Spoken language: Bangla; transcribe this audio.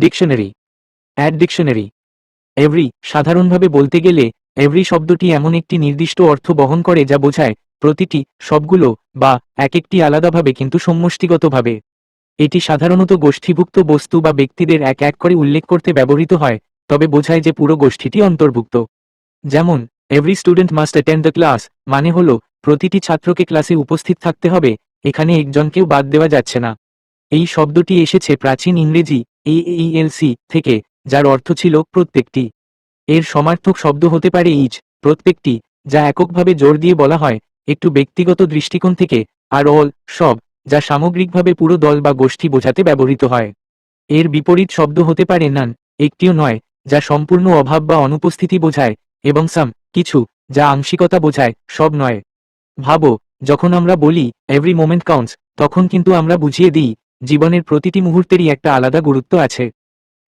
ডিকশনারি অ্যাড ডিকশনারি এভরি সাধারণভাবে বলতে গেলে এভরি শব্দটি এমন একটি নির্দিষ্ট অর্থ বহন করে যা বোঝায় প্রতিটি সবগুলো বা এক একটি আলাদাভাবে কিন্তু সমষ্টিগতভাবে। এটি সাধারণত গোষ্ঠীভুক্ত বস্তু বা ব্যক্তিদের এক এক করে উল্লেখ করতে ব্যবহৃত হয়, তবে বোঝায় যে পুরো গোষ্ঠীটি অন্তর্ভুক্ত। যেমন every student must attend the class মানে হলো, প্রতিটি ছাত্রকে ক্লাসে উপস্থিত থাকতে হবে, এখানে একজনকেও বাদ দেওয়া যাচ্ছে না। এই শব্দটি এসেছে প্রাচীন ইংরেজি এইএলসি থেকে, যার অর্থ ছিল প্রত্যেকটি। এর সমার্থক শব্দ হতে পারে ইচ প্রত্যেকটি, যা এককভাবে জোর দিয়ে বলা হয়, একটু ব্যক্তিগত দৃষ্টিকোণ থেকে, আর অল, সব, যা সামগ্রিকভাবে পুরো দল বা গোষ্ঠী বোঝাতে ব্যবহৃত হয়। এর বিপরীত শব্দ হতে পারে নান, একটিও নয়, যা সম্পূর্ণ অভাব বা অনুপস্থিতি বোঝায়, এবং সাম, কিছু, যা আংশিকতা বোঝায়, সব নয়। ভাবো, যখন আমরা বলি এভরি মোমেন্ট কাউন্টস তখন কিন্তু আমরা বুঝিয়ে দিই জীবনের প্রতিটি মুহূর্তেরই একটা আলাদা গুরুত্ব আছে।